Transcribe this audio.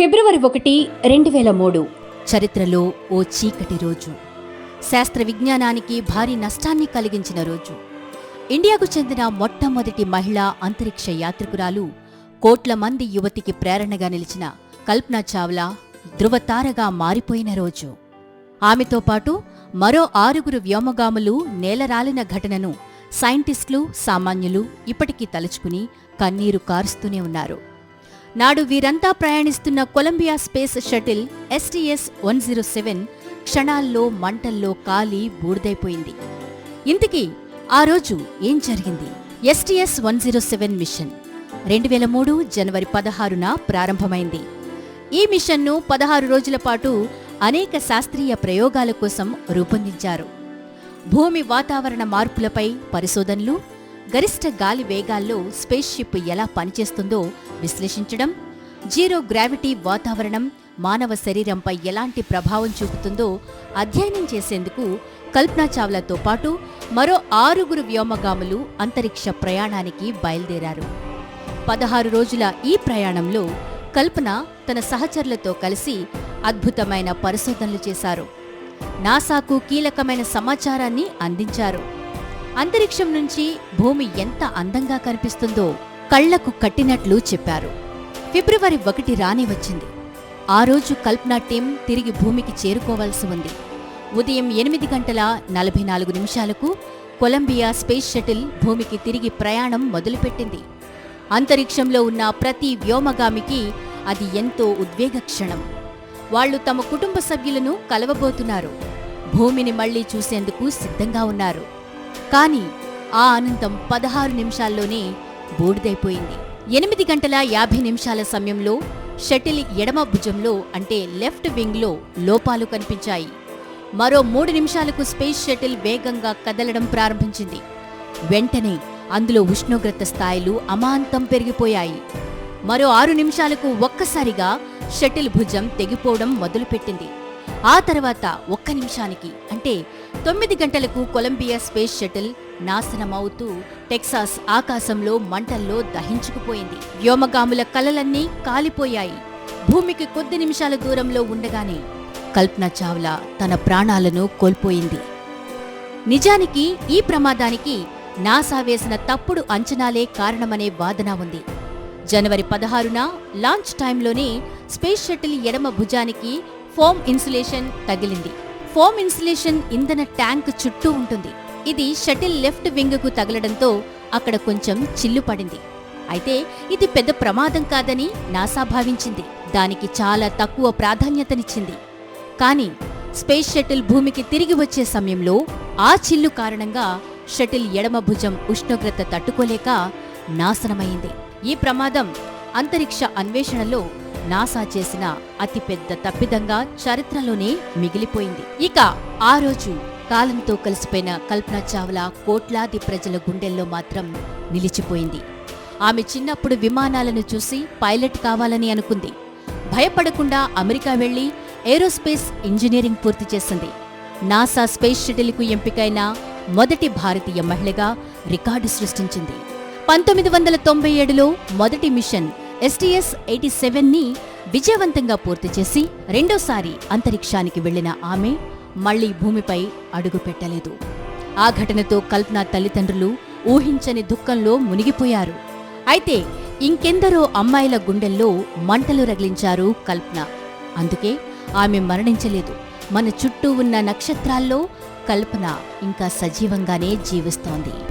ఫిబ్రవరి ఒకటి రెండు వేల మూడు. చరిత్రలో ఓ చీకటి రోజు. శాస్త్ర విజ్ఞానానికి భారీ నష్టాన్ని కలిగించిన రోజు. ఇండియాకు చెందిన మొట్టమొదటి మహిళా అంతరిక్ష యాత్రికురాలు కోట్ల మంది యువతికి ప్రేరణగా నిలిచిన కల్పనా చావ్లా ధృవతారగా మారిపోయిన రోజు. ఆమెతో పాటు మరో ఆరుగురు వ్యోమగాములు నేలరాలిన ఘటనను సైంటిస్టులు సామాన్యులు ఇప్పటికీ తలుచుకుని కన్నీరు కారుస్తూనే ఉన్నారు. నాడు వీరంతా ప్రయాణిస్తున్న Columbia space shuttle STS one zero seven క్షణాల్లో మంటల్లో కాలి బూడిదైపోయింది. ఇంతకీ ఆ రోజు ఏం జరిగింది? STS one zero seven mission రెండు వేల మూడు జనవరి పదహారున ప్రారంభమైంది. ఈ మిషన్ను పదహారు రోజుల పాటు అనేక శాస్త్రీయ ప్రయోగాల కోసం రూపొందించారు. భూమి వాతావరణ మార్పులపై పరిశోధనలు గరిష్ట గాలి వేగాల్లో స్పేస్ షిప్ ఎలా పనిచేస్తుందో విశ్లేషించడం జీరో గ్రావిటీ వాతావరణం మానవ శరీరంపై ఎలాంటి ప్రభావం చూపుతుందో అధ్యయనం చేసేందుకు కల్పనా చావ్లాతో పాటు మరో ఆరుగురు వ్యోమగాములు అంతరిక్ష ప్రయాణానికి బయలుదేరారు. పదహారు రోజుల ఈ ప్రయాణంలో కల్పన తన సహచరులతో కలిసి అద్భుతమైన పరిశోధనలు చేశారు. నాసాకు కీలకమైన సమాచారాన్ని అందించారు. అంతరిక్షం నుంచి భూమి ఎంత అందంగా కనిపిస్తుందో కళ్ళకు కట్టినట్లు చెప్పారు. ఫిబ్రవరి ఒకటి రాని వచ్చింది. ఆ రోజు కల్పన టీం తిరిగి భూమికి చేరుకోవాల్సి ఉంది. ఉదయం ఎనిమిది గంటల నలభై నాలుగు నిమిషాలకు కొలంబియా స్పేస్ షటిల్ భూమికి తిరిగి ప్రయాణం మొదలుపెట్టింది. అంతరిక్షంలో ఉన్న ప్రతి వ్యోమగామికి అది ఎంతో ఉద్వేగ క్షణం. వాళ్ళు తమ కుటుంబ సభ్యులను కలవబోతున్నారు. భూమిని మళ్ళీ చూసేందుకు సిద్ధంగా ఉన్నారు. కానీ ఆ అనంతం పదహారు నిమిషాల్లోనే బూడిదైపోయింది. ఎనిమిది గంటల యాభై నిమిషాల సమయంలో షటిల్ ఎడమ భుజంలో అంటే లెఫ్ట్ వింగ్లో లోపాలు కనిపించాయి. మరో మూడు నిమిషాలకు స్పేస్ షటిల్ వేగంగా కదలడం ప్రారంభించింది. వెంటనే అందులో ఉష్ణోగ్రత స్థాయిలు అమాంతం పెరిగిపోయాయి. మరో ఆరు నిమిషాలకు ఒక్కసారిగా షటిల్ భుజం తెగిపోవడం మొదలుపెట్టింది. ఆ తర్వాత ఒక్క నిమిషానికి అంటే తొమ్మిది గంటలకు కొలంబియా స్పేస్ షటిల్ నాశనమవుతూ టెక్సాస్ ఆకాశంలో మంటల్లో దహించుకుపోయింది. వ్యోమగాముల కలలన్నీ కాలిపోయాయి. భూమికి కొద్ది నిమిషాల దూరంలో ఉండగానే కల్పన చావ్లా తన ప్రాణాలను కోల్పోయింది. నిజానికి ఈ ప్రమాదానికి నాసా వేసిన తప్పుడు అంచనాలే కారణమనే వాదన ఉంది. జనవరి పదహారున లాంచ్ టైంలోనే స్పేస్ షటిల్ ఎడమ భుజానికి ఫోమ్ ఇన్సులేషన్ తగిలింది. ఫోమ్ ఇన్సులేషన్ ఇంధన ట్యాంక్ చుట్టూ ఉంటుంది. ఇది షటిల్ లెఫ్ట్ వింగ్కు తగలడంతో అక్కడ కొంచెం చిల్లు పడింది. అయితే ఇది పెద్ద ప్రమాదం కాదని నాసా భావించింది. దానికి చాలా తక్కువ ప్రాధాన్యతనిచ్చింది. కానీ స్పేస్ షటిల్ భూమికి తిరిగి వచ్చే సమయంలో ఆ చిల్లు కారణంగా షటిల్ ఎడమ భుజం ఉష్ణోగ్రత తట్టుకోలేక నాశనమైంది. ఈ ప్రమాదం అంతరిక్ష అన్వేషణలో నాసా చేసిన అతిపెద్ద తప్పిదంగా చరిత్రలోనే మిగిలిపోయింది. ఇక ఆ రోజు కాలంతో కలిసిపోయిన కల్పనా చావ్లా కోట్లాది ప్రజల గుండెల్లో మాత్రం నిలిచిపోయింది. ఆమె చిన్నప్పుడు విమానాలను చూసి పైలట్ కావాలని అనుకుంది. భయపడకుండా అమెరికా వెళ్ళి ఏరోస్పేస్ ఇంజనీరింగ్ పూర్తి చేసింది. నాసా స్పేస్ షటిల్కు ఎంపికైన మొదటి భారతీయ మహిళగా రికార్డు సృష్టించింది. పంతొమ్మిది వందల తొంభై ఏడులో మొదటి మిషన్ ఎస్టీఎస్ ఎయిటీ సెవెన్ని విజయవంతంగా పూర్తి చేసి రెండోసారి అంతరిక్షానికి వెళ్ళిన ఆమె మళ్ళీ భూమిపై అడుగు పెట్టలేదు. ఆ ఘటనతో కల్పన తల్లిదండ్రులు ఊహించని దుఃఖంలో మునిగిపోయారు. అయితే ఇంకెందరో అమ్మాయిల గుండెల్లో మంటలు రగిలించారు కల్పన. అందుకే ఆమె మరణించలేదు. మన చుట్టూ ఉన్న నక్షత్రాల్లో కల్పన ఇంకా సజీవంగానే జీవిస్తోంది.